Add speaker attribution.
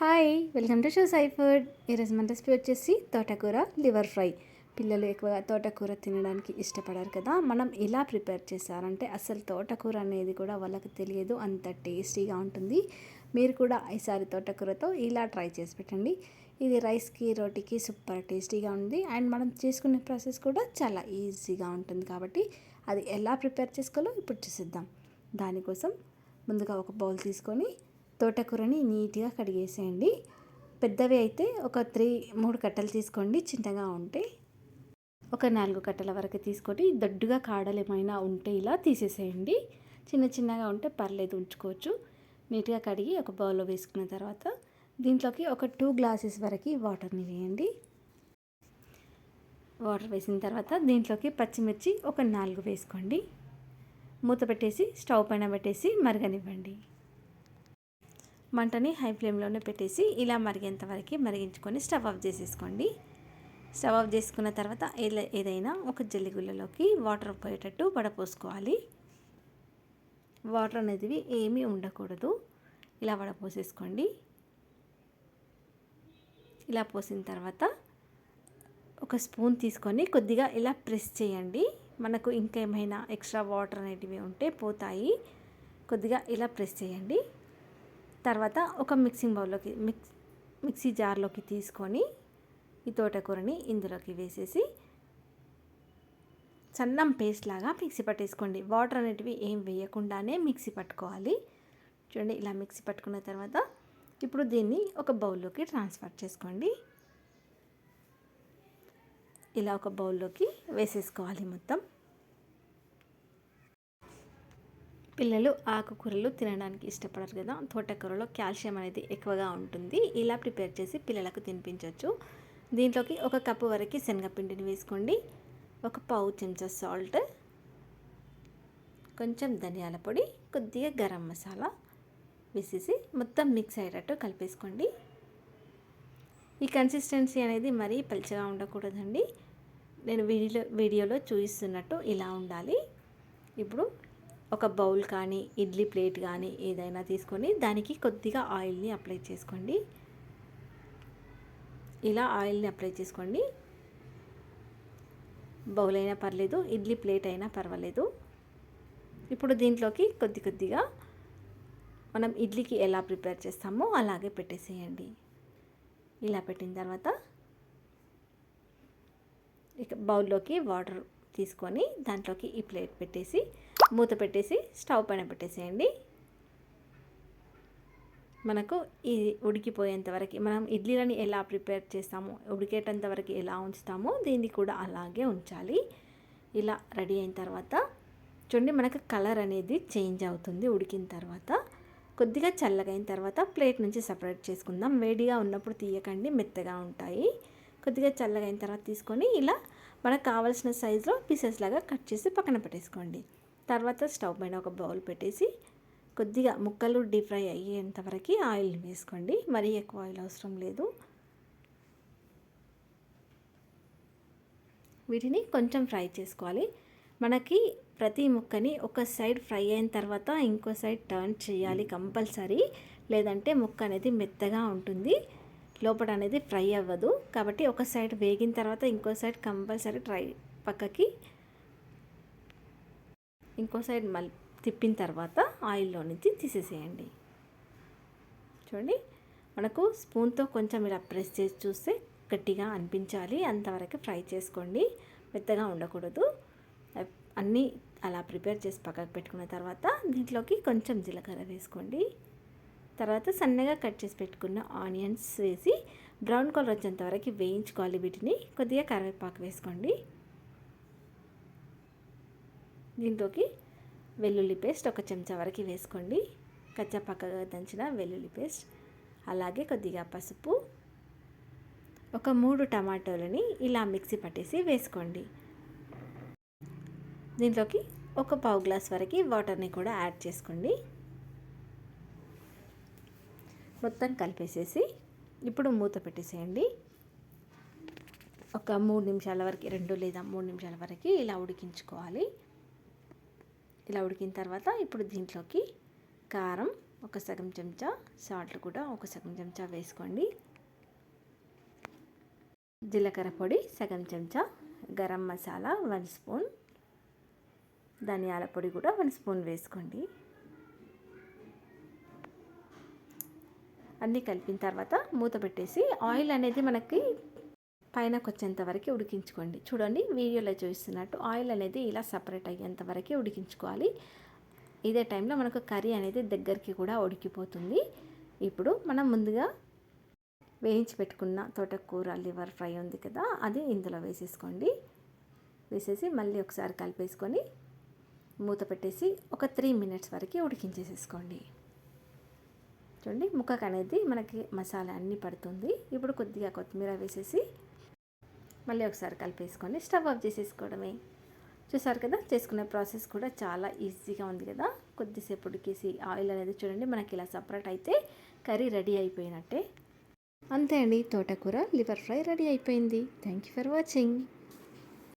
Speaker 1: Hi welcome to show Sai food ఈరోజు మన recipe వచ్చేసి తోటకూర లివర్ ఫ్రై పిల్లలు ఎక్కువగా తోటకూర తినడానికి ఇష్టపడరు కదా. మనం ఇలా ప్రిపేర్ చేశారంటే అసలు తోటకూర అనేది కూడా వాళ్ళకి తెలియదు అంత టేస్టీగా ఉంటుంది. మీరు కూడా ఈసారి తోటకూరతో ఇలా ట్రై చేసి పెట్టండి. ఇది రైస్కి రోటీకి సూపర్ టేస్టీగా ఉంది. అండ్ మనం చేసుకునే ప్రాసెస్ కూడా చాలా ఈజీగా ఉంటుంది కాబట్టి అది ఎలా ప్రిపేర్ చేసుకోవాలో ఇప్పుడు చూసిద్దాం. దానికోసం ముందుగా ఒక బౌల్ తీసుకొని తోటకూరని నీట్గా కడిగేసేయండి. పెద్దవి అయితే ఒక త్రీ మూడు కట్టలు తీసుకోండి. చిన్నగా ఉంటే ఒక నాలుగు కట్టల వరకు తీసుకొని దొడ్డుగా కాడలు ఏమైనా ఉంటే ఇలా తీసేసేయండి. చిన్న చిన్నగా ఉంటే పర్లేదు ఉంచుకోవచ్చు. నీట్గా కడిగి ఒక బౌల్లో వేసుకున్న తర్వాత దీంట్లోకి ఒక టూ గ్లాసెస్ వరకు వాటర్ని వేయండి. వాటర్ వేసిన తర్వాత దీంట్లోకి పచ్చిమిర్చి ఒక నాలుగు వేసుకోండి. మూత పెట్టేసి స్టవ్ పైన పెట్టేసి మరగనివ్వండి. మంటని హై ఫ్లేమ్లోనే పెట్టేసి ఇలా మరిగేంత వరకు మరిగించుకొని స్టవ్ ఆఫ్ చేసేసుకోండి. స్టవ్ ఆఫ్ చేసుకున్న తర్వాత ఏదైనా ఒక జల్లిగుళ్ళలోకి వాటర్ పోయేటట్టు వడపోసుకోవాలి. వాటర్ అనేది ఏమీ ఉండకూడదు. ఇలా వడపోసేసుకోండి. ఇలా పోసిన తర్వాత ఒక స్పూన్ తీసుకొని కొద్దిగా ఇలా ప్రెస్ చేయండి. మనకు ఇంకేమైనా ఎక్స్ట్రా వాటర్ అనేటివి ఉంటే పోతాయి. కొద్దిగా ఇలా ప్రెస్ చేయండి. తర్వాత ఒక మిక్సింగ్ బౌల్లోకి మిక్స్ మిక్సీ జార్లోకి తీసుకొని ఈ తోటకూరని ఇందులోకి వేసేసి సన్నం పేస్ట్ లాగా మిక్సీ పట్టేసుకోండి. వాటర్ అనేటివి ఏం వేయకుండానే మిక్సీ పట్టుకోవాలి. చూడండి ఇలా మిక్సీ పట్టుకున్న తర్వాత ఇప్పుడు దీన్ని ఒక బౌల్లోకి ట్రాన్స్ఫర్ చేసుకోండి. ఇలా ఒక బౌల్లోకి వేసేసుకోవాలి మొత్తం. పిల్లలు ఆకుకూరలు తినడానికి ఇష్టపడరు కదా. తోటకూరలో కాల్షియం అనేది ఎక్కువగా ఉంటుంది. ఇలా ప్రిపేర్ చేసి పిల్లలకు తినిపించవచ్చు దీంట్లోకి ఒక కప్పు వరకు శనగపిండిని వేసుకోండి. ఒక పావు చెంచా సాల్ట్ కొంచెం ధనియాల పొడి కొద్దిగా గరం మసాలా వేసేసి మొత్తం మిక్స్ అయ్యేటట్టు కలిపేసుకోండి. ఈ కన్సిస్టెన్సీ అనేది మరీ పలుచగా ఉండకూడదండి. నేను వీడియో వీడియోలో చూపిస్తున్నట్టు ఇలా ఉండాలి. ఇప్పుడు ఒక బౌల్ కానీ ఇడ్లీ ప్లేట్ కానీ ఏదైనా తీసుకొని దానికి కొద్దిగా ఆయిల్ని అప్లై చేసుకోండి. ఇలా ఆయిల్ని అప్లై చేసుకోండి. బౌల్ అయినా పర్లేదు ఇడ్లీ ప్లేట్ అయినా పర్వాలేదు. ఇప్పుడు దీంట్లోకి కొద్ది కొద్దిగా మనం ఇడ్లీకి ఎలా ప్రిపేర్ చేస్తామో అలాగే పెట్టేసేయండి. ఇలా పెట్టిన తర్వాత ఇక బౌల్లోకి వాటర్ తీసుకొని దాంట్లోకి ఈ ప్లేట్ పెట్టేసి మూత పెట్టేసి స్టవ్ పైన పెట్టేసేయండి. మనకు ఇది ఉడికిపోయేంత వరకు మనం ఇడ్లీలని ఎలా ప్రిపేర్ చేస్తామో ఉడికేటంత వరకు ఎలా ఉంచుతామో దీన్ని కూడా అలాగే ఉంచాలి. ఇలా రెడీ అయిన తర్వాత చూడండి మనకు కలర్ అనేది చేంజ్ అవుతుంది ఉడికిన తర్వాత. కొద్దిగా చల్లగైన తర్వాత ప్లేట్ నుంచి సపరేట్ చేసుకుందాం. వేడిగా ఉన్నప్పుడు తీయకండి మెత్తగా ఉంటాయి. కొద్దిగా చల్లగైన తర్వాత తీసుకొని ఇలా మనకు కావాల్సిన సైజులో పీసెస్ లాగా కట్ చేసి పక్కన పెట్టేసుకోండి. తర్వాత స్టవ్ పైన ఒక బౌల్ పెట్టేసి కొద్దిగా ముక్కలు డీప్ ఫ్రై అయ్యేంతవరకు ఆయిల్ వేసుకోండి. మరీ ఎక్కువ ఆయిల్ అవసరం లేదు. వీటిని కొంచెం ఫ్రై చేసుకోవాలి. మనకి ప్రతి ముక్కని ఒక సైడ్ ఫ్రై అయిన తర్వాత ఇంకో సైడ్ టర్న్ చేయాలి కంపల్సరీ. లేదంటే ముక్క అనేది మెత్తగా ఉంటుంది. లోపల అనేది ఫ్రై అవ్వదు. కాబట్టి ఒక సైడ్ వేగిన తర్వాత ఇంకో సైడ్ కంపల్సరీ ట్రై పక్కకి ఇంకో సైడ్ మళ్ళీ తిప్పిన తర్వాత ఆయిల్లో నుంచి తీసేసేయండి. చూడండి మనకు స్పూన్తో కొంచెం ఇలా ప్రెస్ చేసి చూస్తే గట్టిగా అనిపించాలి. అంతవరకు ఫ్రై చేసుకోండి. మెత్తగా ఉండకూడదు. అన్నీ అలా ప్రిపేర్ చేసి పక్కకు పెట్టుకున్న తర్వాత దీంట్లోకి కొంచెం జీలకర్ర వేసుకోండి. తర్వాత సన్నగా కట్ చేసి పెట్టుకున్న ఆనియన్స్ వేసి బ్రౌన్ కలర్ వచ్చేంత వరకు వేయించుకోవాలి వీటిని. కొద్దిగా కరివేపాకు వేసుకోండి. దీంట్లోకి వెల్లుల్లి పేస్ట్ ఒక చెంచా వరకు వేసుకోండి. కచ్చా పక్కగా దంచిన వెల్లుల్లి పేస్ట్ అలాగే కొద్దిగా పసుపు ఒక మూడు టమాటోలని ఇలా మిక్సీ పట్టేసి వేసుకోండి. దీంట్లోకి ఒక పావు గ్లాస్ వరకు వాటర్ని కూడా యాడ్ చేసుకోండి. మొత్తం కలిపేసేసి ఇప్పుడు మూత పెట్టేసేయండి. ఒక మూడు నిమిషాల వరకు రెండు లేదా మూడు నిమిషాల వరకు ఇలా ఉడికించుకోవాలి. ఇలా ఉడికిన తర్వాత ఇప్పుడు దీంట్లోకి కారం ఒక సగం చెంచా సాల్ట్ కూడా ఒక సగం చెంచా వేసుకోండి. జీలకర్ర పొడి సగం చెంచా గరం మసాలా వన్ స్పూన్. ధనియాల పొడి కూడా వన్ స్పూన్ వేసుకోండి. అన్నీ కలిపిన తర్వాత మూత పెట్టేసి ఆయిల్ అనేది మనకి పైనకు వచ్చేంత వరకు ఉడికించుకోండి. చూడండి వీడియోలో చూస్తున్నట్టు ఆయిల్ అనేది ఇలా సపరేట్ అయ్యేంత వరకు ఉడికించుకోవాలి. ఇదే టైంలో మనకు కర్రీ అనేది దగ్గరికి కూడా ఉడికిపోతుంది. ఇప్పుడు మనం ముందుగా వేయించి పెట్టుకున్న తోటకూర లివర్ ఫ్రై ఉంది కదా అది ఇందులో వేసేసుకోండి. వేసేసి మళ్ళీ ఒకసారి కలిపేసుకొని మూత పెట్టేసి ఒక త్రీ మినిట్స్ వరకు ఉడికించేసేసుకోండి. చూడండి ముక్కకు అనేది మనకి మసాలా అన్నీ పడుతుంది. ఇప్పుడు కొద్దిగా కొత్తిమీర వేసేసి మళ్ళీ ఒకసారి కలిపేసుకొని స్టవ్ ఆఫ్ చేసేసుకోవడమే. చూసారు కదా చేసుకునే ప్రాసెస్ కూడా చాలా ఈజీగా ఉంది కదా. కొద్దిసేపు ఉడికేసి ఆయిల్ అనేది చూడండి మనకి ఇలా సపరేట్ అయితే కర్రీ రెడీ అయిపోయినట్టే. అంతే అండి తోటకూర లివర్ ఫ్రై రెడీ అయిపోయింది. Thank you for watching